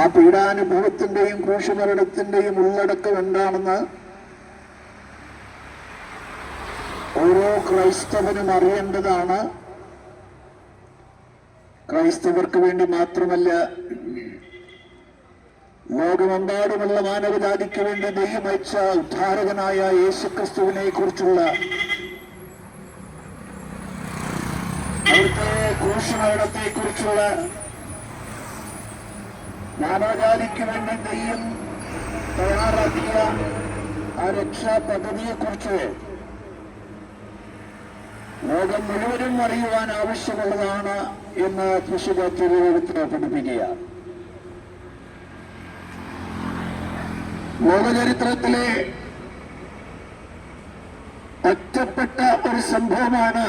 ആ പീഡാനുഭവത്തിന്റെയും ക്രൂശമരണത്തിന്റെയും ഉള്ളടക്കം എന്താണെന്ന് ഓരോ ക്രൈസ്തവനും അറിയേണ്ടതാണ്. ക്രൈസ്തവർക്ക് വേണ്ടി മാത്രമല്ല ലോകമെമ്പാടുമുള്ള മാനവജാതിക്ക് വേണ്ടി ദൈവം അയച്ച ഉദ്ധാരകനായ യേശുക്രിസ്തുവിനെ കുറിച്ചുള്ള അവിടുത്തെ ക്രൂശമരണത്തെ കുറിച്ചുള്ള മാനവജാതിക്ക് വേണ്ടി തെയ്യം തയ്യാറാക്കിയ ആ രക്ഷാ പദ്ധതിയെ കുറിച്ച് ലോകം മുഴുവനും അറിയുവാൻ ആവശ്യമുള്ളതാണ് എന്ന് കൃഷി തിരുവനന്തപുരത്തിന് പഠിപ്പിക്കുക ലോകചരിത്രത്തിലെ ഒറ്റപ്പെട്ട ഒരു സംഭവമാണ്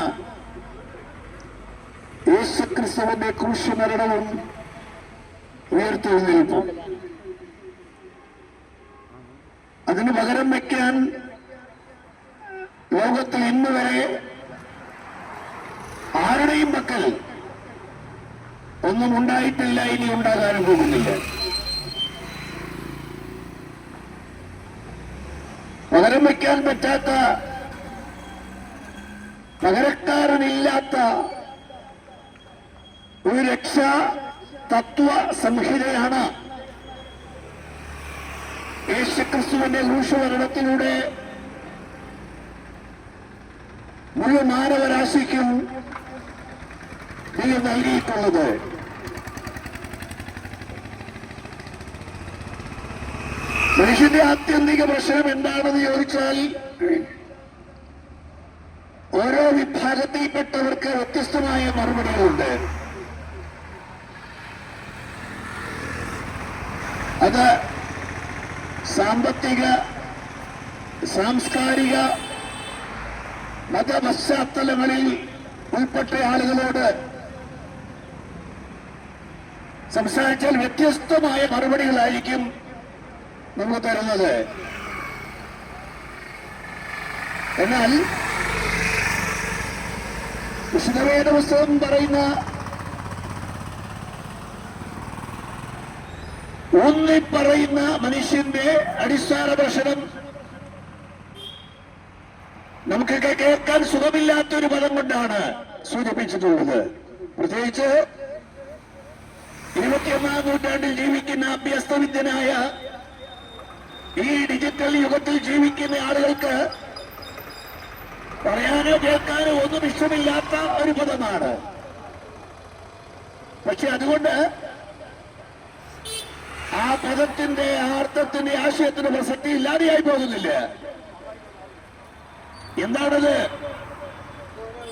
യേശുക്രിസ്തുവിന്റെ ക്രൂശമരണവും ഉയർത്തെഴുന്നേൽപ്പും. അതിന് പകരം വയ്ക്കാൻ ലോകത്തിൽ ഇന്ന് വരെ ആരുടെയും പക്കൽ ഒന്നും ഉണ്ടായിട്ടില്ല ഇനി ഉണ്ടാകാനും പോകുന്നില്ല. പകരം വയ്ക്കാൻ പറ്റാത്ത പകരക്കാരനില്ലാത്ത ഒരു രക്ഷാ തത്വ സംഹിതയാണ്. യേശുക്രിസ്തുവിന്റെ ക്രൂശമരണത്തിലൂടെ മുഴുവൻ മാനവരാശിക്കും ദൈവം നൽകിയിട്ടുള്ളത്. മനുഷ്യന്റെ ആത്യന്തിക പ്രശ്നം എന്താണെന്ന് ചോദിച്ചാൽ ഓരോ വിഭാഗത്തിൽപ്പെട്ടവർക്ക് വ്യത്യസ്തമായ മറുപടികളുണ്ട്. അത് സാമ്പത്തിക സാംസ്കാരിക മതപശ്ചാത്തലങ്ങളിൽ ഉൾപ്പെട്ട ആളുകളോട് സംസാരിച്ചാൽ വ്യത്യസ്തമായ മറുപടികളായിരിക്കും നമ്മൾ തരുന്നത്. എന്നാൽ വിശുദ്ധവേദ പുസ്തകം പറയുന്ന ഊന്നി പറയുന്ന മനുഷ്യന്റെ അടിസ്ഥാന പ്രശ്നം നമുക്കൊക്കെ കേൾക്കാൻ സുഖമില്ലാത്തൊരു പദം കൊണ്ടാണ് സൂചിപ്പിച്ചിട്ടുള്ളത്. പ്രത്യേകിച്ച് ഇരുപത്തിയൊന്നാം നൂറ്റാണ്ടിൽ ജീവിക്കുന്ന അഭ്യസ്തവിദ്യനായ ഈ ഡിജിറ്റൽ യുഗത്തിൽ ജീവിക്കുന്ന ആളുകൾക്ക് പറയാനോ കേൾക്കാനോ ഒന്നും ഇഷ്ടമില്ലാത്ത ഒരു പദമാണ്. പക്ഷെ അതുകൊണ്ട് ആ പദത്തിന്റെ അർത്ഥത്തിന്റെ ആശയത്തിന്റെ പ്രസക്തി ഇല്ലാതെയായി പോകുന്നില്ല. എന്താണത്?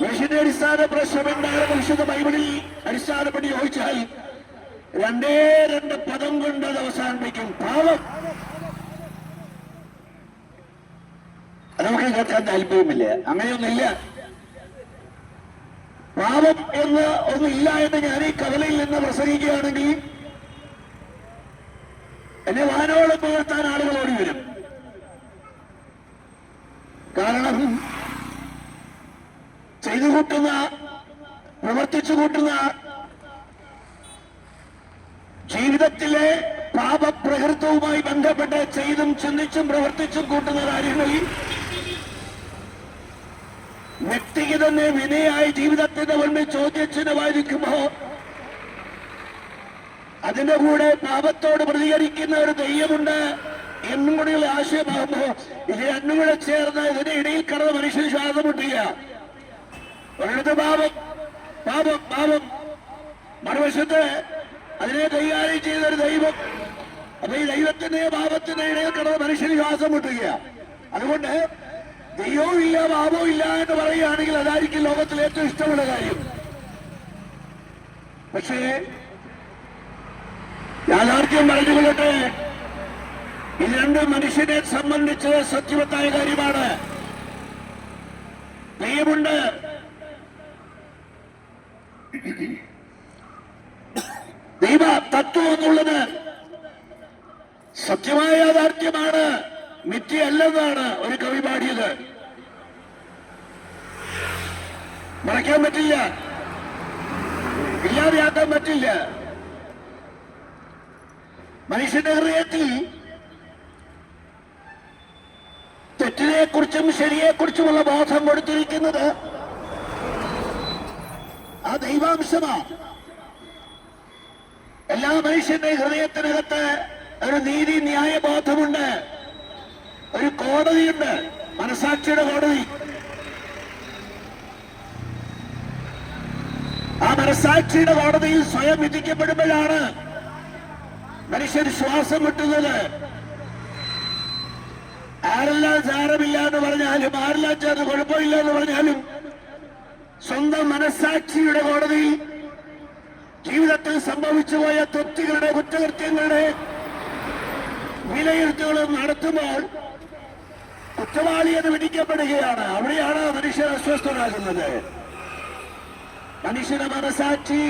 മനുഷ്യന്റെ അടിസ്ഥാന പ്രശ്നം എന്താണ്? മനുഷ്യന്റെ ബൈബിളിൽ അടിസ്ഥാനപ്പെട്ട് ചോദിച്ചാൽ രണ്ടേ രണ്ട് പദം കൊണ്ട് അത് അവസാനിപ്പിക്കും. പാവം. നമുക്ക് കേൾക്കാൻ താല്പര്യമില്ല. അങ്ങനെയൊന്നുമില്ല. പാവം എന്ന് ഒന്നില്ല എന്ന് ഞാൻ ഈ കവലയിൽ നിന്ന് പ്രസംഗിക്കുകയാണെങ്കിൽ എന്നെ വാനോളം പുകഴ്ത്താൻ ആളുകൾ ഓടി വരും. കാരണം ചെയ്തു കൂട്ടുന്ന പ്രവർത്തിച്ചു കൂട്ടുന്ന ജീവിതത്തിലെ പാപപ്രകൃതവുമായി ബന്ധപ്പെട്ട് ചെയ്തും ചിന്തിച്ചും പ്രവർത്തിച്ചും കൂട്ടുന്ന കാര്യങ്ങളിൽ വ്യക്തിക്ക് തന്നെ വിനയായി ജീവിതത്തിന്റെ മുൻപിൽ ചോദ്യചിഹ്നമായിരിക്കുമ്പോ അതിന്റെ കൂടെ പാപത്തോട് പ്രതികരിക്കുന്ന ഒരു ദൈവമുണ്ട് എന്നും കൂടിയുള്ള ആശയമാകുമ്പോ ഇത് രണ്ടും കൂടെ ചേർന്ന് ഇതിന്റെ ഇടയിൽ കടന്ന് മനുഷ്യന് ശ്വാസം മുട്ടുക. ഒരിടത്ത് പാപം പാപം പാപം. മറുവശത്ത് അതിനെ കൈകാര്യം ചെയ്ത ഒരു ദൈവം. അപ്പൊ ഈ ദൈവത്തിന്റെ പാപത്തിന്റെ ഇടയിൽ കടന്ന് മനുഷ്യന് ശ്വാസം മുട്ടുക. അതുകൊണ്ട് ദൈവവും ഇല്ല പാപവും ഇല്ല എന്ന് പറയുകയാണെങ്കിൽ അതായിരിക്കും ലോകത്തിൽ ഏറ്റവും ഇഷ്ടമുള്ള കാര്യം. പക്ഷേ യാഥാർത്ഥ്യം പറഞ്ഞുകൊള്ളട്ടെ. ഈ രണ്ട് മനുഷ്യരെ സംബന്ധിച്ച് സത്യവത്തായ കാര്യമാണ്. ദൈവമുണ്ട് ദൈവ തത്വം എന്നുള്ളത് സത്യമായ യാഥാർത്ഥ്യമാണ് മിഥ്യയല്ലെന്നാണ് ഒരു കവി പാടിയത്. മറയ്ക്കാൻ പറ്റില്ല. ഇല്ലാതെയാക്കാൻ പറ്റില്ല. മനുഷ്യന്റെ ഹൃദയത്തിൽ തെറ്റിനെ കുറിച്ചും ശരിയെ കുറിച്ചുമുള്ള ബോധം കൊടുത്തിരിക്കുന്നത് ആ ദൈവാംശമാണ് എല്ലാ മനുഷ്യന്റെ ഹൃദയത്തിനകത്ത് ഒരു നീതി ന്യായ ബോധമുണ്ട് ഒരു കോടതിയുണ്ട്. മനസാക്ഷിയുടെ കോടതി. ആ മനസാക്ഷിയുടെ കോടതിയിൽ സ്വയം വിധിക്കപ്പെടുമ്പോഴാണ് മനുഷ്യർ ശ്വാസം വിട്ടുന്നത് ആരെല്ലാം സാരമില്ല എന്ന് പറഞ്ഞാലും ആരെല്ലാം ചേർന്ന് കുഴപ്പമില്ല എന്ന് പറഞ്ഞാലും സ്വന്തം മനസാക്ഷിയുടെ കോടതി ജീവിതത്തിൽ സംഭവിച്ചു പോയ തെറ്റുകളുടെ കുറ്റകൃത്യങ്ങളുടെ വിലയിരുത്തുകൾ നടത്തുമ്പോൾ കുറ്റവാളി എന്ന് വിധിക്കപ്പെടുകയാണ്. അവിടെയാണ് മനുഷ്യർ അസ്വസ്ഥരാകുന്നത്. മനുഷ്യന്റെ മനസാക്ഷി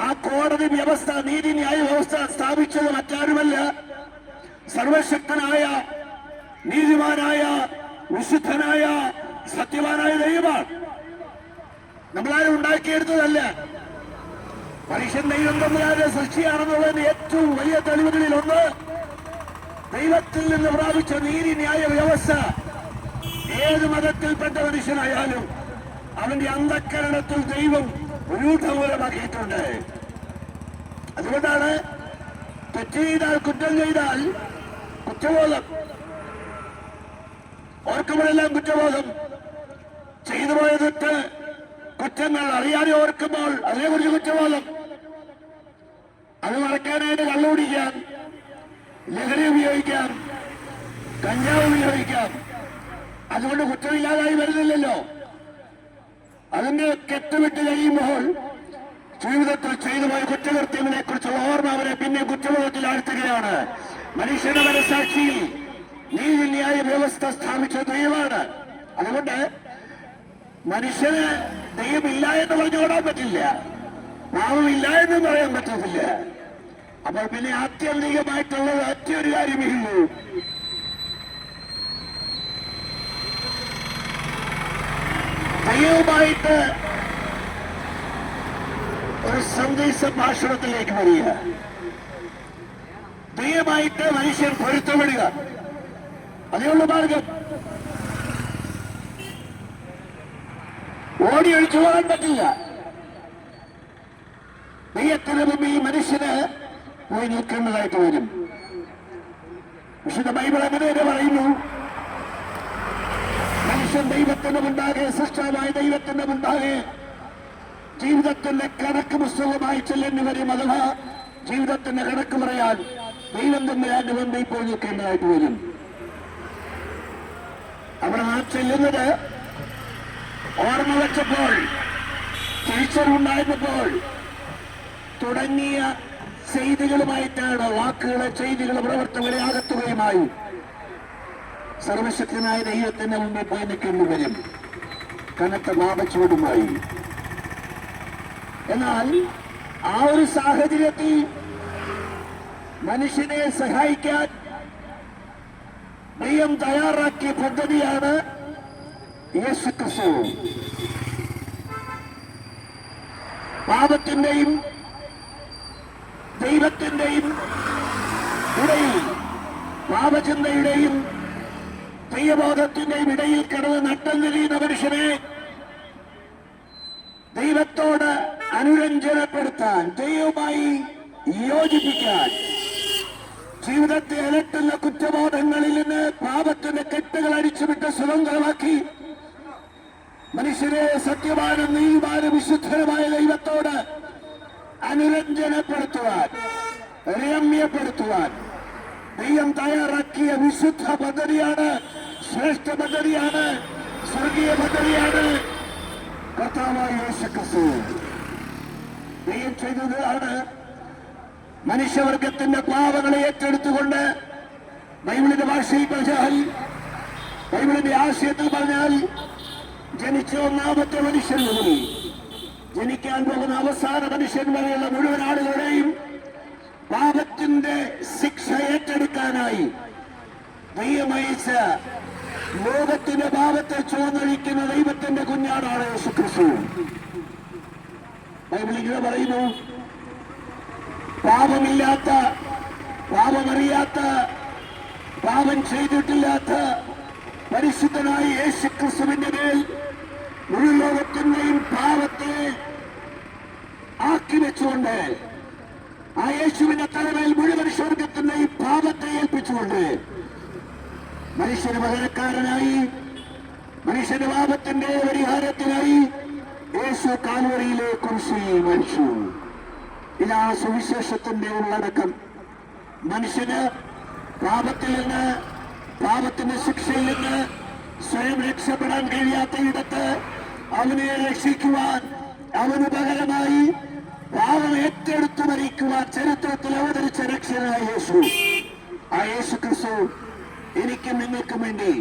ആ കോടതി വ്യവസ്ഥ നീതിന്യായ വ്യവസ്ഥ സ്ഥാപിച്ചത് മറ്റാരുമല്ല. സർവശക്തനായ നീതിമാനായ വിശുദ്ധനായ സത്യവാനായ ദൈവമാണ്. നമ്മളാരും ഉണ്ടാക്കിയെടുത്തതല്ല. മനുഷ്യൻ ദൈവം തമ്മിലാരുടെ സൃഷ്ടിയാണെന്നുള്ളതിന് ഏറ്റവും വലിയ തെളിവുകളിൽ ഒന്ന്. ദൈവത്തിൽ നിന്ന് പ്രാപിച്ച നീതി നീതിന്യായ വ്യവസ്ഥ ഏത് മതത്തിൽപ്പെട്ട മനുഷ്യനായാലും അവന്റെ അന്ധക്കരണത്തിൽ ദൈവം രൂഢമൂലമാക്കിയിട്ടുണ്ട് അതുകൊണ്ടാണ് തെറ്റ് ചെയ്താൽ കുറ്റം ചെയ്താൽ കുറ്റബോധം. ഓർക്കുമ്പോഴെല്ലാം കുറ്റബോധം. ചെയ്തു പോയ തെറ്റ്. കുറ്റങ്ങൾ അറിയാതെ ഓർക്കുമ്പോൾ അതിനെക്കുറിച്ച് കുറ്റബോധം. അത് മറക്കാനായിട്ട് കള്ളുപിടിക്കാം ലഹരി ഉപയോഗിക്കാം കഞ്ചാവ് ഉപയോഗിക്കാം അതുകൊണ്ട് കുറ്റമില്ലാതായി വരുന്നില്ലല്ലോ. അതിന്റെ കെട്ടുവിട്ട് കഴിയുമ്പോൾ ജീവിതത്തിൽ ചെയ്തു പോയ കുറ്റകൃത്യങ്ങളെ കുറിച്ചുള്ള ഓർമ്മ അവരെ പിന്നെ കുറ്റബോധത്തിൽ ആഴ്ത്തുകയാണ്. മനുഷ്യന്റെ മനസാക്ഷിയിൽ നീതിന്യായ വ്യവസ്ഥ സ്ഥാപിച്ച ദൈവമാണ്. അതുകൊണ്ട് മനുഷ്യന് ദൈവമില്ല എന്ന് പറഞ്ഞുകൂടാൻ പറ്റില്ല. പാവമില്ല എന്ന് പറയാൻ പറ്റത്തില്ല. അപ്പോൾ പിന്നെ ആത്യന്തികമായിട്ടുള്ളത് ഒറ്റ ഒരു കാര്യമേ ഉള്ളൂ. ദൈവമായിട്ട് ഒരു സന്ദേശ ഭാഷണത്തിലേക്ക് വരിക. ദയമായിട്ട് മനുഷ്യൻ പൊരുത്തപ്പെടുക. അതേയുള്ള മാർഗം. ഓടി ഒഴിച്ചു പോകാൻ പറ്റില്ല. ദൈവത്തിന് മുമ്പ് ഈ മനുഷ്യന് പോയി നിൽക്കേണ്ടതായിട്ട് വരും. വിശുദ്ധ ബൈബിൾ അങ്ങനെ പറയുന്നു. മനുഷ്യൻ ദൈവത്തിന്റെ മുണ്ടാകെ സൃഷ്ടാവായ ദൈവത്തിന്റെ മുണ്ടാകെ ജീവിതത്തിന്റെ കണക്ക് പുസ്തകമായി ചെല്ലേണ്ടി വരും അഥവാ ജീവിതത്തിന്റെ കണക്ക് പറയാൻ ദൈവം തന്നെ അതിന്റെ ഇപ്പോൾ നിൽക്കേണ്ടതായിട്ട് വരും. അവിടെ ആ ചെല്ലുന്നത് ഓർമ്മ വെച്ചപ്പോൾ തിരിച്ചറിവുണ്ടായിരുന്നപ്പോൾ തുടങ്ങിയ ചെയ്തികളുമായിട്ടാണ് വാക്കുകളെ ചെയ്തികളെ പ്രവർത്തകരെ അകത്തുകയുമായി സർവശക്തനായ ദൈവത്തിന്റെ മുമ്പിൽ പോയി നിൽക്കേണ്ടി വരും. കനത്ത മാപച്ചൂടുമായി എന്നാൽ ആ ഒരു സാഹചര്യത്തിൽ മനുഷ്യനെ സഹായിക്കാൻ ദൈവം തയ്യാറാക്കിയ പദ്ധതിയാണ് യേശു ക്രിസ്തു പാപത്തിന്റെയും ദൈവത്തിന്റെയും ഇടയിൽ പാപചിന്തയുടെയും ദൈവബോധത്തിന്റെയും ഇടയിൽ കിടന്ന് നട്ടം തിരിയുന്ന മനുഷ്യനെ ദൈവത്തോട് അനുരഞ്ജനപ്പെടുത്താൻ ദൈവമായി യോജിപ്പിക്കാൻ ജീവിതത്തെ അലട്ടുന്ന കുറ്റബോധങ്ങളിൽ നിന്ന് പാപത്തിന്റെ കെട്ടുകൾ അടിച്ചുവിട്ട് സ്വതന്ത്രമാക്കി മനുഷ്യരെ സത്യവാനും നീതിമാനും വിശുദ്ധനുമായ ദൈവത്തോട് അനുരഞ്ജനപ്പെടുത്തുവാൻ രമ്യപ്പെടുത്തുവാൻ ദൈവം തയ്യാറാക്കിയ വിശുദ്ധ പദ്ധതിയാണ് ശ്രേഷ്ഠ പദ്ധതിയാണ് സ്വർഗീയ പദ്ധതിയാണ്. കർത്താവായ യേശു ക്രിസ്തു ദൈവം ചെയ്തതാണ് മനുഷ്യവർഗത്തിന്റെ പാവങ്ങളെ ഏറ്റെടുത്തുകൊണ്ട് ബൈബിളിന്റെ ഭാഷയിൽ പറഞ്ഞാൽ ബൈബിളിന്റെ ആശയത്തിൽ പറഞ്ഞാൽ ജനിച്ച ഒന്നാമത്തെ മനുഷ്യൻ മുതൽ ജനിക്കാൻ പോകുന്ന അവസാന മനുഷ്യൻ വരെയുള്ള മുഴുവൻ ആളുകളുടെയും പാപത്തിന്റെ ശിക്ഷ ഏറ്റെടുക്കാനായി ദൈവമയച്ച ലോകത്തിന്റെ പാപത്തെ ചുവന്നഴിക്കുന്ന ദൈവത്തിന്റെ കുഞ്ഞാടാണ് യേശുക്രിസ്തു. ബൈബിൾ ഇങ്ങനെ പറയുന്നു പാപമില്ലാത്ത പാപമറിയാത്ത പാപം ചെയ്തിട്ടില്ലാത്ത പരിശുദ്ധനായ യേശു ക്രിസ്തുവിന്റെ മേൽ മുഴുവൻ ലോകത്തിന്റെയും പാപത്തെ ആക്കി വെച്ചുകൊണ്ട് ആ യേശുവിന്റെ തലമേൽ മുഴുവൻ സ്വർഗത്തിന്റെയും പാപത്തെ ഏൽപ്പിച്ചുകൊണ്ട് മനുഷ്യന് പകരക്കാരനായി മനുഷ്യന്റെ പാപത്തിന്റെ പരിഹാരത്തിനായി യേശു കാൽവറിയിലെ കുരിശിൽ മരിച്ചു. ഇതാണ് സുവിശേഷത്തിന്റെ ഉള്ളടക്കം. മനുഷ്യന് പാപത്തിൽ നിന്ന് പാപത്തിന്റെ ശിക്ഷയിൽ നിന്ന് സ്വയം രക്ഷപ്പെടാൻ കഴിയാത്ത ഇടത്ത് അവനെ രക്ഷിക്കുവാൻ അവന് പകരമായി പാപം ഏറ്റെടുത്തു മരിക്കുവാൻ ചരിത്രത്തിൽ അവതരിച്ച രക്ഷനായ യേശു. ആ യേശു ക്രിസ്തു എനിക്കും നിങ്ങൾക്കും വേണ്ടി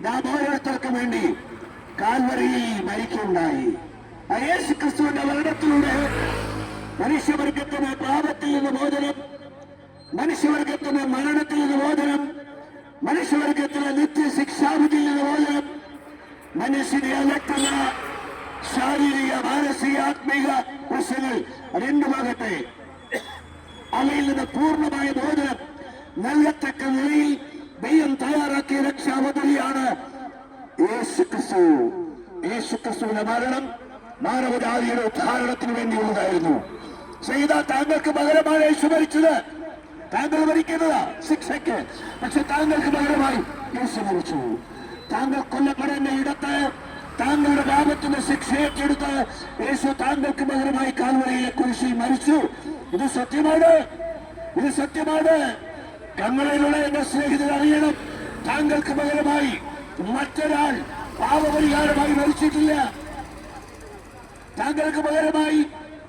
നാം ഓരോരുത്തർക്കും വേണ്ടി കാൽവറിയിൽ മരിക്കുണ്ടായി അയേശു യേശു ക്രിസ്തുവിന്റെ മരണത്തിലൂടെ മനുഷ്യവർഗത്തിന് പാപത്തിൽ നിന്ന് മോചനം മനുഷ്യവർഗത്തിന് മരണത്തിൽ നിന്ന് മോചനം മനുഷ്യവർഗത്തിന് നിത്യശിക്ഷാവിധിയിൽ നിന്ന് മോചനം മനുഷ്യനെ അലക്കുന്ന ശാരീരിക മാനസിക ആത്മീക പ്രശ്നങ്ങൾ രണ്ടുമാകട്ടെ അവയിൽ നിന്ന് പൂർണമായ മോചനം നൽകത്തക്ക നിലയിൽ ദൈവം തയ്യാറാക്കിയ രക്ഷാപദ്ധതിയാണ് യേശു ക്രിസ്തു യേശു ക്രിസ്തുവിന്റെ മരണം മാനവജാതിയുടെ ഉദ്ധാരണത്തിന് വേണ്ടിയുള്ളതായിരുന്നു. ചെയ്ത താങ്കൾക്ക് പകരമാണ് യേശു മരിച്ചത്. താങ്കൾ മരിക്കുന്നതാ. ശിക്ഷയ്ക്ക് പക്ഷെ താങ്കൾക്ക് പകരമായി യേശു മരിച്ചു. താങ്കൾ കൊല്ലപ്പെടേണ്ട ഇടത്ത് താങ്കളുടെ പാപത്തിന്റെ ശിക്ഷ യേശു താങ്കൾക്ക് പകരമായി കാൽവരയിലെ കുരിശി മരിച്ചു. ഇത് സത്യമാണ്. ഇത് സത്യമാണ്. കങ്ങളിലുള്ള എന്റെ സ്നേഹിതർ അറിയണം. താങ്കൾക്ക് പകരമായി മറ്റൊരാൾ പാപപരിഹാരമായി മരിച്ചിട്ടില്ല. താങ്കൾക്ക് പകരമായി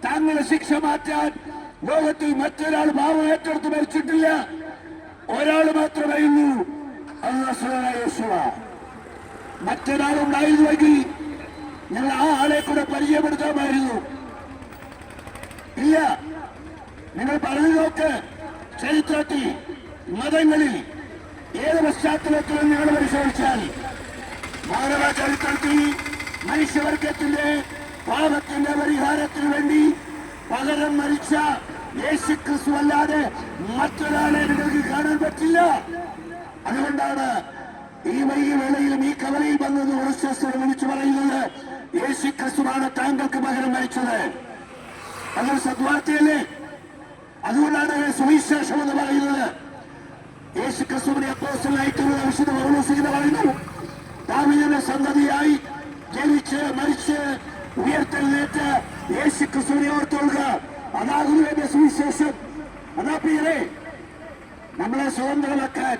താങ്കളുടെ ശിക്ഷ മാറ്റാൻ ലോകത്തിൽ മറ്റൊരാൾ പാപം ഏറ്റെടുത്ത് മരിച്ചിട്ടില്ല. ഒരാൾ മാത്രമായിരുന്നു ഉള്ളൂ. മറ്റൊരാൾ ഉണ്ടായിരുന്നുവെങ്കിൽ ഞങ്ങൾ ആ ആളെ കൂടെ പരിചയപ്പെടുത്താമായിരുന്നു. ഇല്ല. നിങ്ങൾ പറഞ്ഞു നോക്ക് ചരിത്രത്തിൽ മതങ്ങളിൽ ഏത് പശ്ചാത്തലത്തിൽ നിങ്ങൾ പരിശോധിച്ചാൽ മാനവ ചരിത്രത്തിൽ മനുഷ്യവർഗത്തിന്റെ പാപത്തിന്റെ പരിഹാരത്തിന് വേണ്ടി പകരം മരിച്ച യേശു ക്രിസ്തു അല്ലാതെ മറ്റൊരാളെ നിങ്ങൾക്ക് കാണാൻ പറ്റില്ല. അതുകൊണ്ടാണ് ഈ വൈകി വേളയിലും ഈ കവലയിൽ വന്നത് ഉറച്ചു വിളിച്ചു പറയുന്നത് യേശു ക്രിസ്തുവാണ് താങ്കൾക്ക് പകരം മരിച്ചത്. അതൊരു സദ്വാർത്തയല്ലേ? അതുകൊണ്ടാണ് സുവിശേഷം എന്ന് പറയുന്നത്. യേശു ക്രിസ്തുവിനെ അപ്പോസ്റ്റലായിട്ടുള്ള വിശുദ്ധ പൗലോസിങ്ങനെ പറയുന്നു. ദാവിദിന്റെ സന്തതിയായി ജനിച്ച് മരിച്ച് ഉയർത്തെഴുന്നേറ്റ് യേശു ക്രിസ്തുവിനെ ഓർത്തുകൊള്ളുക. അതാകുന്നു എന്റെ സുവിശേഷം. അതാ പേരെ നമ്മളെ സ്വതന്ത്രമാക്കാൻ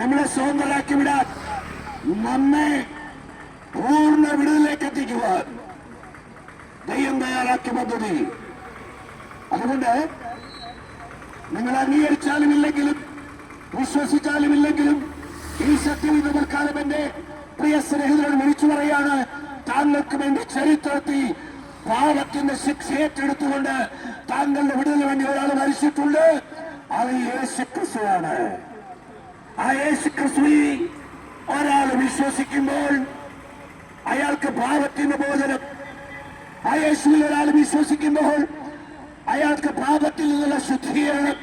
നമ്മളെ സ്വതന്ത്രരാക്കി വിടാൻ നമ്മെ പൂർണ വിടുതലേക്ക് എത്തിക്കുവാൻ ദൈവം തയ്യാറാക്കിയ പദ്ധതി. അതുകൊണ്ട് നിങ്ങൾ അംഗീകരിച്ചാലും ഇല്ലെങ്കിലും വിശ്വസിച്ചാലും ഇല്ലെങ്കിലും ഈ സത്യം ഇന്ന് തൽക്കാലം എന്റെ പ്രിയ സ്നേഹിതരോട് വിളിച്ചു പറയാണ്. താങ്കൾക്ക് വേണ്ടി ചരിത്രത്തിൽ പാപത്തിന്റെ ശിക്ഷ ഏറ്റെടുത്തുകൊണ്ട് താങ്കളുടെ വിടുതലിന് വേണ്ടി ഒരാൾ മരിച്ചിട്ടുണ്ട്. അത് യേശു ക്രിസ്തുവാണ് ആ യേശു ക്രിസ്തുവിൽ ഒരാൾ വിശ്വസിക്കുമ്പോൾ അയാൾക്ക് പാപത്തിന്റെ ബോധനം ആ യേശുവിൽ ഒരാൾ വിശ്വസിക്കുമ്പോൾ അയാൾക്ക് പാപത്തിൽ നിന്നുള്ള ശുദ്ധീകരണം.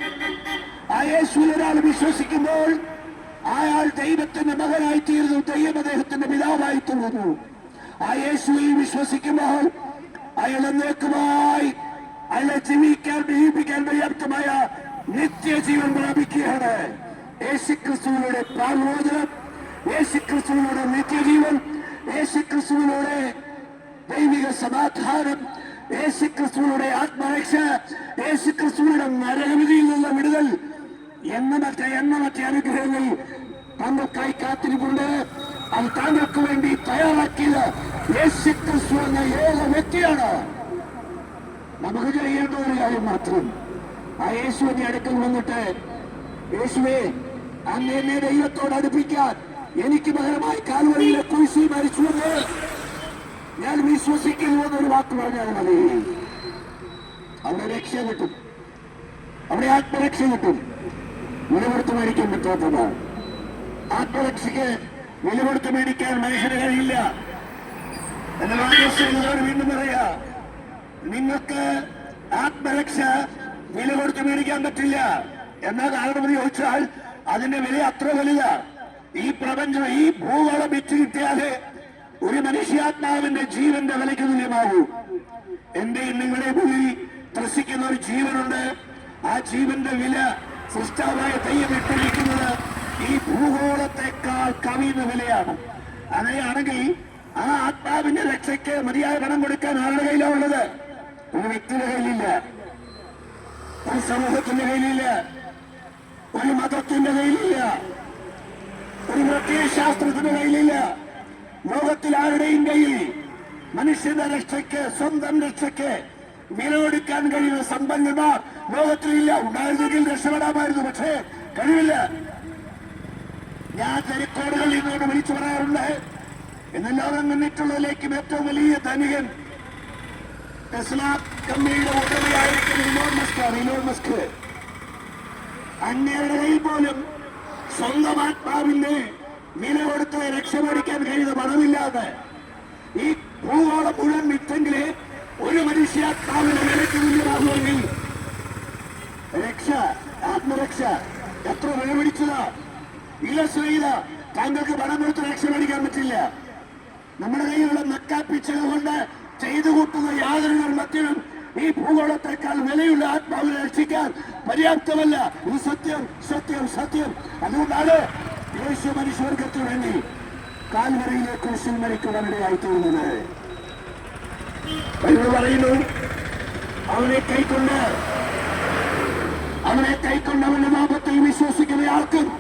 ആ യേശുവിൽ ഒരാൾ വിശ്വസിക്കുമ്പോൾ അയാൾ ദൈവത്തിന്റെ മകനായി തീരുന്നു ദൈവം അദ്ദേഹത്തിന്റെ പിതാവായി തീർന്നു. ആ യേശുവിൽ വിശ്വസിക്കുമ്പോൾ അയാൾ എന്നേക്കുമായി അയാളെ ജീവിക്കാൻ ജീവിപ്പിക്കാൻ പര്യാപ്തമായ നിത്യജീവൻ പ്രാപിക്കുകയാണ്. യേശുക്രിസ്തുവിലൂടെ പ്രാമോചനം യേശുക്രിസ്തുവിലൂടെ നിത്യജീവൻ യേശുക്രിസ്തുവിലൂടെ ദൈവിക സമാധാനം യേശുക്രിസ്തുവിലൂടെ ആത്മരക്ഷ യേശുക്രിസ്തുവിയുടെ നരകവിധിയിൽ നിന്നുള്ള വിടുതൽ എണ്ണമറ്റ എണ്ണമറ്റ അനുഗ്രഹങ്ങൾ താങ്കൾക്കായി കാത്തിരിപ്പുണ്ട്. അത് താങ്കൾക്ക് വേണ്ടി തയ്യാറാക്കിയത് യേശു ക്രിസ്തു എന്ന ഏക വ്യക്തിയാണ്. നമുക്ക് ചെയ്യേണ്ട ഒരു കാര്യം മാത്രം ആ യേശുവിന്റെ അടുക്കൽ വന്നിട്ട് യേശുവേ അങ്ങ് എന്നെ ദൈവത്തോട് അടുപ്പിക്കാൻ എനിക്ക് പകരമായി കാൽവഴിയിലെ കുരിശി മരിച്ചുവെന്ന് ഞാൻ വിശ്വസിക്കുന്നു എന്നൊരു വാക്ക് പറഞ്ഞാൽ മതി. അവിടെ രക്ഷ കിട്ടും. അവിടെ ആത്മരക്ഷ കിട്ടും. വിലകൊടുത്ത് മേടിക്കാൻ പറ്റാത്തത്. ആത്മരക്ഷയ്ക്ക് വിലകൊടുത്ത് മേടിക്കാൻ മനുഷ്യന് കഴിയില്ല. വീണ്ടും പറയാ നിങ്ങൾക്ക് ആത്മരക്ഷ വില കൊടുത്ത് മേടിക്കാൻ പറ്റില്ല. എന്നാൽ കാരണം എന്ന് ചോദിച്ചാൽ അതിന്റെ വില അത്ര വലുതാ. ഈ പ്രപഞ്ചം ഈ ഭൂവളം വിറ്റ് കിട്ടിയാതെ ഒരു മനുഷ്യാത്മാവിന്റെ ജീവന്റെ വിലയ്ക്ക് തുല്യമാകൂ. എന്റെ നിങ്ങളുടെ ഉള്ളിൽ ത്രസിക്കുന്ന ഒരു ജീവനുണ്ട്. ആ ജീവന്റെ വില സൃഷ്ടാവായ തെയ്യം ഇട്ടിരിക്കുന്നത് ഈ ഭൂഗോളത്തെക്കാൾ കവിയുന്ന വിലയാണ്. അങ്ങനെയാണെങ്കിൽ ആ ആത്മാവിന്റെ രക്ഷയ്ക്ക് മതിയായ പണം കൊടുക്കാൻ ആരുടെ കയ്യിലാണ് ഉള്ളത് ഒരു വ്യക്തിയുടെ കയ്യിലില്ല. ഒരു സമൂഹത്തിന്റെ കയ്യിലില്ല. ഒരു മതത്തിന്റെ കയ്യിലില്ല. ഒരു പ്രത്യേക ശാസ്ത്രത്തിന്റെ കയ്യിലില്ല. ലോകത്തിൽ ആരുടെയും കയ്യിൽ മനുഷ്യന്റെ രക്ഷയ്ക്ക് സ്വന്തം രക്ഷയ്ക്ക് വില കൊടുക്കാൻ കഴിയുന്ന സമ്പന്നന്മാർ ലോകത്തിലില്ല. ഉണ്ടായിരുന്നെങ്കിൽ രക്ഷപ്പെടാമായിരുന്നു പക്ഷേ കഴിവില്ല. ഞാൻ തെരക്കോടുകൾ ഇന്നോട് വിളിച്ചു പറയാറുണ്ട്. ഇന്ന് ലോകം ഏറ്റവും വലിയ ധനികൻ ടെസ്ല കമ്പനിയുടെ ഉടമയായിരിക്കുന്ന ഇലോൺ മസ്കാണ് ഇലോൺ മസ്ക്. അങ്ങയുടെ കയ്യിൽ പോലും സ്വന്തം ആത്മാവിന്റെ വില കൊടുത്ത് രക്ഷപ്പെടിക്കാൻ കഴിയുന്ന പണമില്ലാതെ ഈ ഭൂഗോളം മുഴുവൻ വിറ്റെങ്കിലേ ഒരു മനുഷ്യാത്മാവിന്റെ നിലയ്ക്ക് തുല്യമാകുമെങ്കിൽ രക്ഷ ആത്മരക്ഷ എത്ര വില പിടിച്ചതാ ഇല്ല ശ്രീത താങ്കൾക്ക് പണം കൊടുത്ത് രക്ഷ മേടിക്കാൻ പറ്റില്ല. നമ്മുടെ കയ്യിലുള്ള നക്കാപ്പിച്ചത് കൊണ്ട് ചെയ്തു കൂട്ടുന്ന യാതൊരു കർമ്മത്തിനും ഈ ഭൂഗോളത്തെക്കാൾ വിലയുള്ള ആത്മാവിനെ രക്ഷിക്കാൻ പര്യാപ്തമല്ല. ഇത് സത്യം സത്യം സത്യം. അതുകൊണ്ടാണ് യേശു മനുഷ്യവർഗത്തിന് വേണ്ടി കാൽവരയിലെ കുരിശിൽ മരിക്കുവാനിടയായി തീർന്നത് ബൈബിൾ പറയുന്നു. അവനെ കൈക്കൊണ്ട് അവനെ കൈക്കൊണ്ട് അവന്റെ നാമത്തിൽ വിശ്വസിക്കുന്ന ആൾക്കും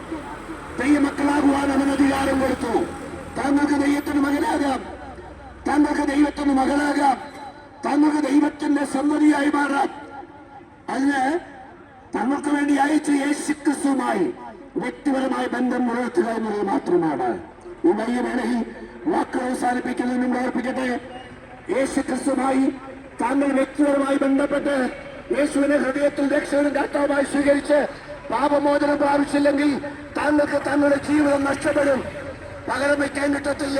ദൈവമക്കളാകുവാൻ അവൻ അധികാരം കൊടുത്തു. താങ്കൾക്ക് ദൈവത്തിന് മകനാകാം. താങ്കൾക്ക് ദൈവത്തിന് മകളാകാം. താങ്കൾക്ക് ദൈവത്തിന്റെ സമ്മതിയായി മാറാം. അതിന് തങ്ങൾക്ക് വേണ്ടി അയച്ച യേശുക്രിസ്തുമായി വ്യക്തിപരമായ ബന്ധം പുലർത്തുക എന്നത് മാത്രമാണ്. ഈ വലിയ വേളയിൽ വാക്കുകൾ അവസാനിപ്പിക്കുന്നതിനും മുമ്പ് ഓർപ്പിക്കട്ടെ യേശുക്രിസ്തുമായി താങ്കൾ വ്യക്തിപരമായി ബന്ധപ്പെട്ട് യേശുവിനെ ഹൃദയത്തിൽ രക്ഷകനും കർത്താവായി സ്വീകരിച്ച് പാപമോചനം പ്രാപിച്ചില്ലെങ്കിൽ താങ്കൾക്ക് തങ്ങളുടെ ജീവിതം നഷ്ടപ്പെടും. പകരം വയ്ക്കാൻ കിട്ടത്തില്ല.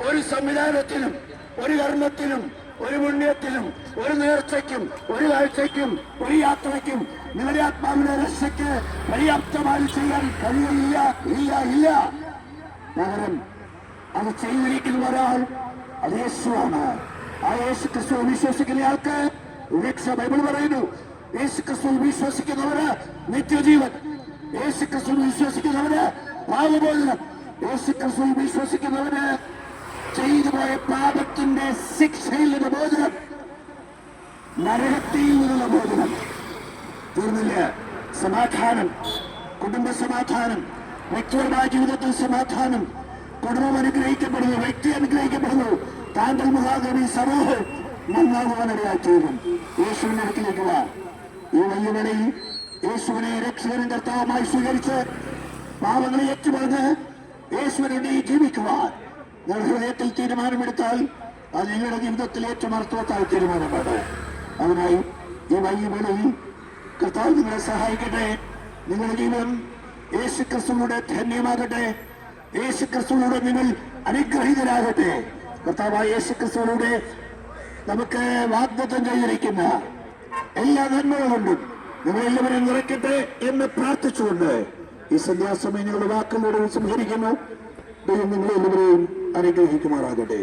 ഒരു സംവിധാനത്തിനും ഒരു കർമ്മത്തിനും ഒരു പുണ്യത്തിനും ഒരു നേർച്ചയ്ക്കും ഒരു കാഴ്ചയ്ക്കും ഒരു യാത്രയ്ക്കും നിങ്ങളുടെ ആത്മാവിന്റെ രക്ഷയ്ക്ക് പര്യാപ്തമായി ചെയ്യാൻ കഴിയില്ല ഇല്ല ഇല്ല. പകരം അത് ചെയ്തിരിക്കുന്ന ഒരാൾ അത് യേശുവാണ്. ആ യേശു ക്രിസ്തു വിശ്വസിക്കുന്ന ആൾക്ക് ബൈബിൾ പറയുന്നു യേശു ക്രിസ്തു വിശ്വസിക്കുന്നവര് നിത്യജീവൻ. യേശു ക്രിസ്തു വിശ്വസിക്കുന്നവര് പാപബോധനം യേശു ക്രിസ്തു വിശ്വസിക്കുന്നവര് ചെയ്തു പോയ പാപത്തിന്റെ ശിക്ഷയിൽ നിന്ന് ബോധനം നരകത്തിൽ നിന്നുള്ള ബോധനം തീർന്നില്ല. സമാധാനം. കുടുംബ സമാധാനം. വ്യക്തിപരമായ ജീവിതത്തിൽ സമാധാനം. കുടുംബം അനുഗ്രഹിക്കപ്പെടുന്നു വ്യക്തി അനുഗ്രഹിക്കപ്പെടുന്നു. താങ്കൾ മഹാകവി സമൂഹം നന്നാകുവാനിടയാക്കിയതും യേശുവിന്റെ യേശുവിനെ അടുക്കിലേക്കുക ഈ വലിയ യേശുവിനെ രക്ഷകനും കർത്താവുമായി സ്വീകരിച്ച് പാപങ്ങളെ ഏറ്റുപറഞ്ഞ് യേശുവിനെ ജീവിക്കുവാൻ നിങ്ങൾ ഹൃദയത്തിൽ തീരുമാനമെടുത്താൽ അത് നിങ്ങളുടെ ജീവിതത്തിൽ ഏറ്റവും അർത്ഥവത്തായ തീരുമാനമാണ് അതിനായി ഈ വലിയ കർത്താവ് നിങ്ങളെ സഹായിക്കട്ടെ. നിങ്ങളുടെ ജീവിതം യേശു ക്രിസ്തുവിലൂടെ ധന്യമാകട്ടെ. യേശു ക്രിസ്തുവിലൂടെ നിങ്ങൾ അനുഗ്രഹീതരാകട്ടെ. കർത്താവായ യേശു ക്രിസ്തുവിലൂടെ നമുക്ക് വാഗ്ദത്തം ചെയ്തിരിക്കുന്ന എല്ലാ നന്മകളുണ്ടും നിങ്ങളെല്ലാവരും നിറയ്ക്കട്ടെ എന്ന് പ്രാർത്ഥിച്ചുകൊണ്ട് ഈ സന്ധ്യാസമയം നിങ്ങളുടെ വാക്കുകളോട് സംഹരിക്കുന്നു. ദൈവം നിങ്ങളെല്ലാവരെയും അനുഗ്രഹിക്കുമാറാകട്ടെ.